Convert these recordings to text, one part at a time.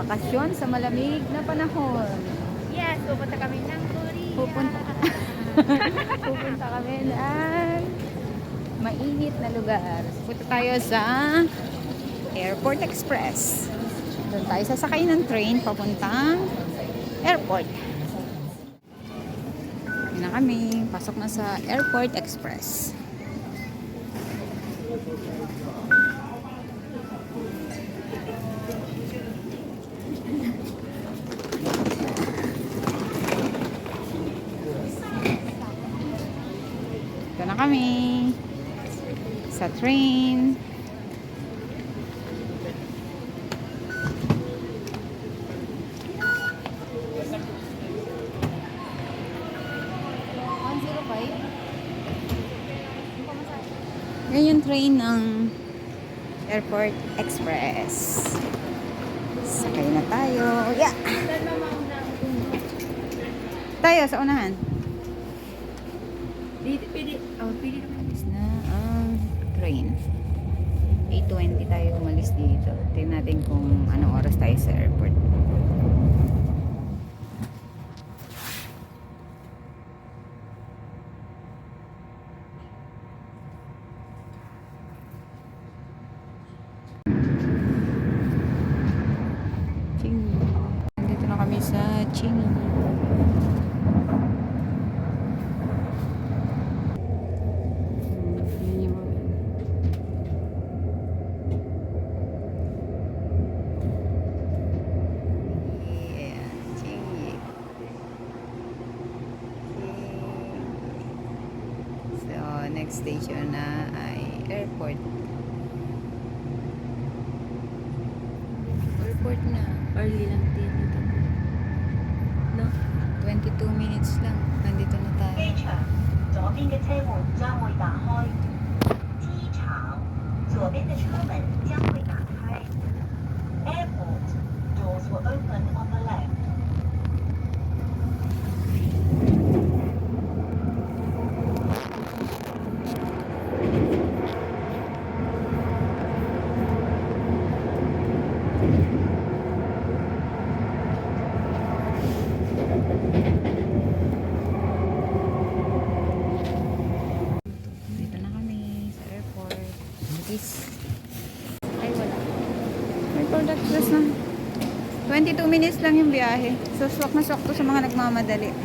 magbakasyon sa malamig na panahon. Yes, pupunta kami ng Korea. Pupunta, pupunta kami ng mainit na lugar. Punta tayo sa Airport Express. Doon tayo sasakay ng train papuntang airport. Yun na kami. Pasok na sa Airport Express. Kami. Sa train. Yan yung train ng Airport Express. Sakay na tayo. Yeah! Tayo sa unahan. Pwede, pwede, oh, pwede naman. Is na ang train. 8.20 tayo umalis dito. Tingnan natin kung anong oras tayo sa airport. Airport na. Early lang din dito. No? 22 minutes lang. Nandito na tayo. 機22 minutes lang yung biyahe. So, swak na swak to sa mga nagmamadali.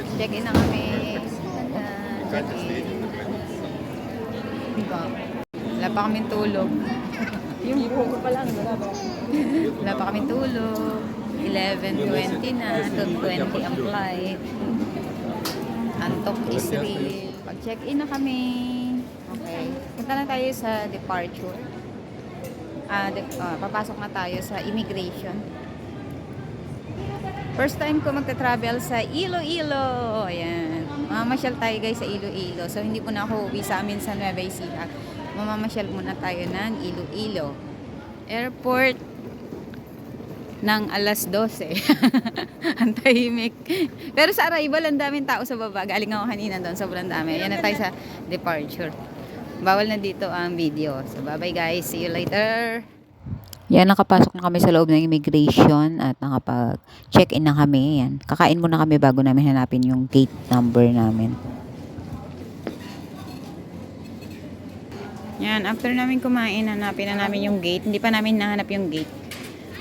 Check-in na kami. Check-in. Diba? Wala pa kaming tulog. Yung buko pa lang, wala ba? Wala pa kaming tulog. 11.20 na. 2.20 ang flight. Antok is real. Pag-check-in na kami. Okay. Punta na tayo sa departure. Ah, de- ah, papasok na tayo sa immigration. First time ko magta-travel sa Iloilo. Ayan. Mamamasyal tayo guys sa Iloilo. So hindi po na ako uwi sa amin sa Nueva Ecija. Mamamasyal muna tayo ng Iloilo. Airport ng alas 12. ang tahimik. Pero sa arrival, ang daming tao sa baba. Galing ako kanina doon. Sobrang dami. Ayan na tayo sa departure. Bawal na dito ang video. So bye-bye guys. See you later. Yan, nakapasok na kami sa loob ng immigration at nakapag-check-in na kami. Yan. Kakain muna kami bago namin hanapin yung gate number namin. Yan, after namin kumain, hanapin na namin yung gate. Hindi pa namin nahanap yung gate.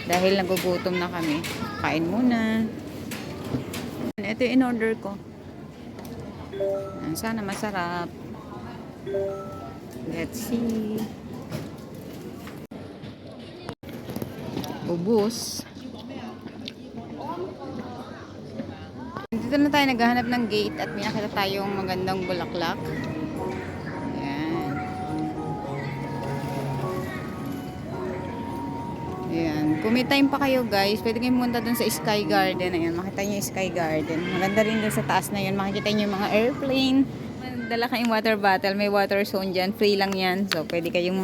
Dahil nagugutom na kami. Kain muna. Ito yung in-order ko. Sana masarap. Let's see. Ubus. Dito na tayo naghahanap ng gate at may nakita tayong magandang bulaklak. Ayan. Ayan. Kung pa kayo guys, pwede kayong pumunta dun sa Sky Garden. Ayan, makita nyo yung Sky Garden. Maganda rin dun sa taas na yun. Makikita nyo yung mga airplane. Dala kayong water bottle. May water zone dyan. Free lang yan. So, pwede kayong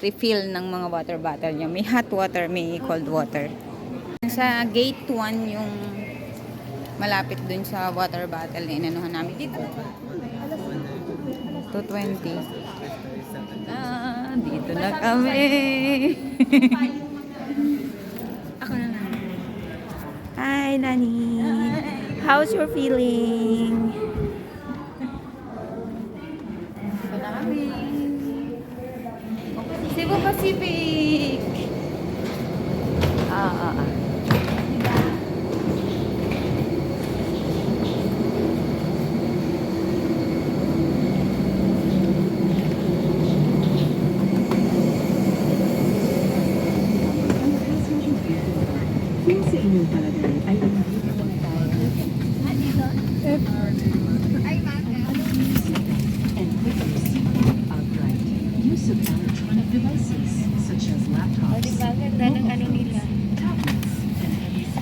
mag-refill ng mga water bottle nyo. May hot water, may cold water. Sa gate 1 yung malapit dun sa water bottle na inanuhan namin dito. 220. Ah, dito na kami. Ako na lang. Hi, Nani. How's your feeling? recipe and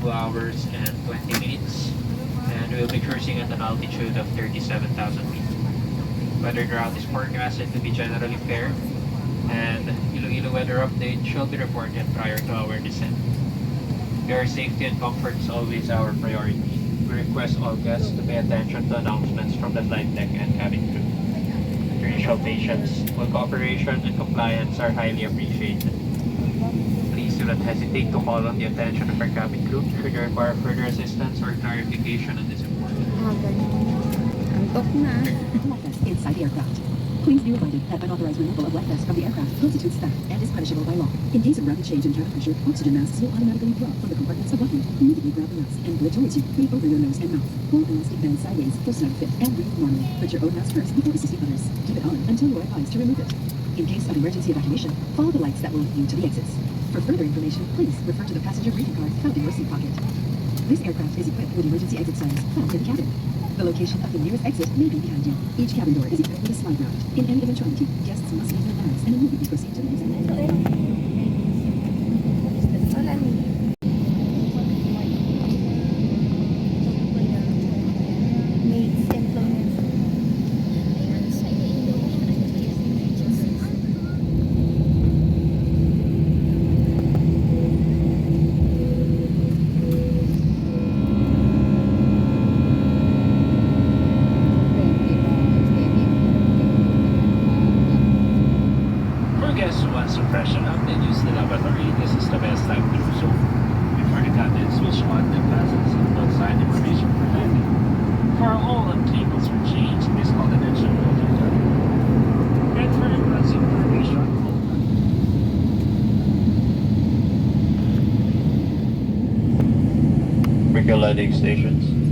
two hours and 20 minutes and we'll be cruising at an altitude of 37,000 feet. Weather route is forecasted to be generally fair and Iloilo weather update shall be reported prior to our descent. Your safety and comfort is always our priority. We request all guests to pay attention to announcements from the flight deck and cabin crew. Your initial patience, full cooperation, and compliance are highly appreciated. Please do not hesitate to call on the attention of our cabin crew should you require further assistance or clarification on this important. Antok na. inside the aircraft. Please be reminded that unauthorized removal of wet vest from the aircraft constitutes theft and is punishable by law. In case of rapid change in cabin pressure, oxygen masks will automatically drop from the compartments above you. Immediately grab the mask and pull it towards you. It over your nose and mouth. Pull the elastic band sideways for snug fit and breathe normally. Put your own mask first before assisting others. Keep it on until you are advised to remove it. In case of emergency evacuation, follow the lights that will lead you to the exits. For further information, please refer to the passenger briefing card found in your seat pocket. This aircraft is equipped with emergency exit signs found in the cabin. The location of the nearest exit may be behind you. Each cabin door is equipped with a slide raft. In any eventuality, guests must leave their bags and immediately proceed to the exit. electric lighting stations.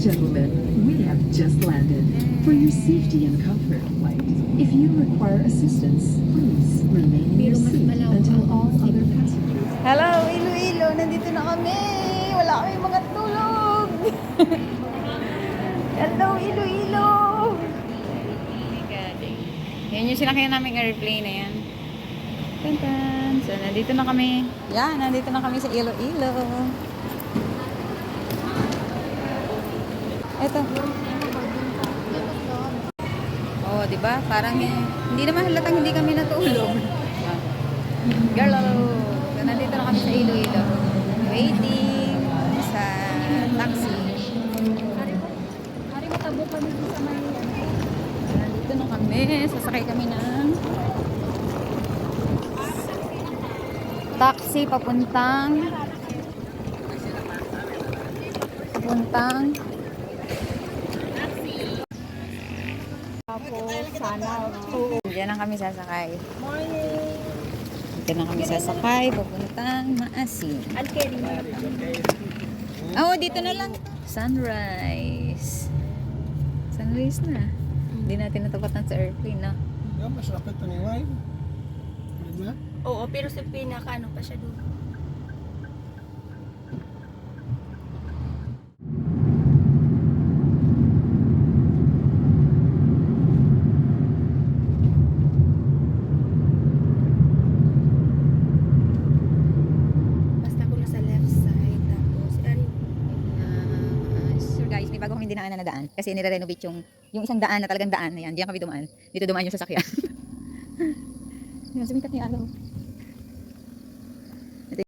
And gentlemen, we have just landed. For your safety and comfort, flight, if you require assistance, please remain in your seat until all other passengers Hello, Iloilo! Nandito na kami! Wala kami mga tulog! Hello, Iloilo! Yan yung sinakyan naming airplane na yan. Tantan! So, nandito na kami. Yan, nandito na kami sa Iloilo. Eto. Oh, di ba? Parang eh, hindi naman halatang hindi kami natulog. Girl, so, nandito na kami sa Iloilo. Waiting sa taxi. Hari mo tabo kami sa may Nandito na kami. Sasakay kami ng taxi papuntang papuntang Diyan na kami sasakay. Dito na kami sasakay, papuntang Maasin. Oo, dito na lang. Sunrise. Sunrise na. Hindi natin natapatan sa airplane, no? Ya, mas rapid to ni Wine. Di ba? Oo, pero sa pinaka ano pa siya doon. Basta ko na sa left side, tapos, ano, Ah, so guys, may bago kami dinaanan na daan. Kasi nire-renovate yung, yung isang daan na talagang daan na yan. Diyan kami dumaan. Dito dumaan yung sasakyan. Yan, sumikat ni Araw.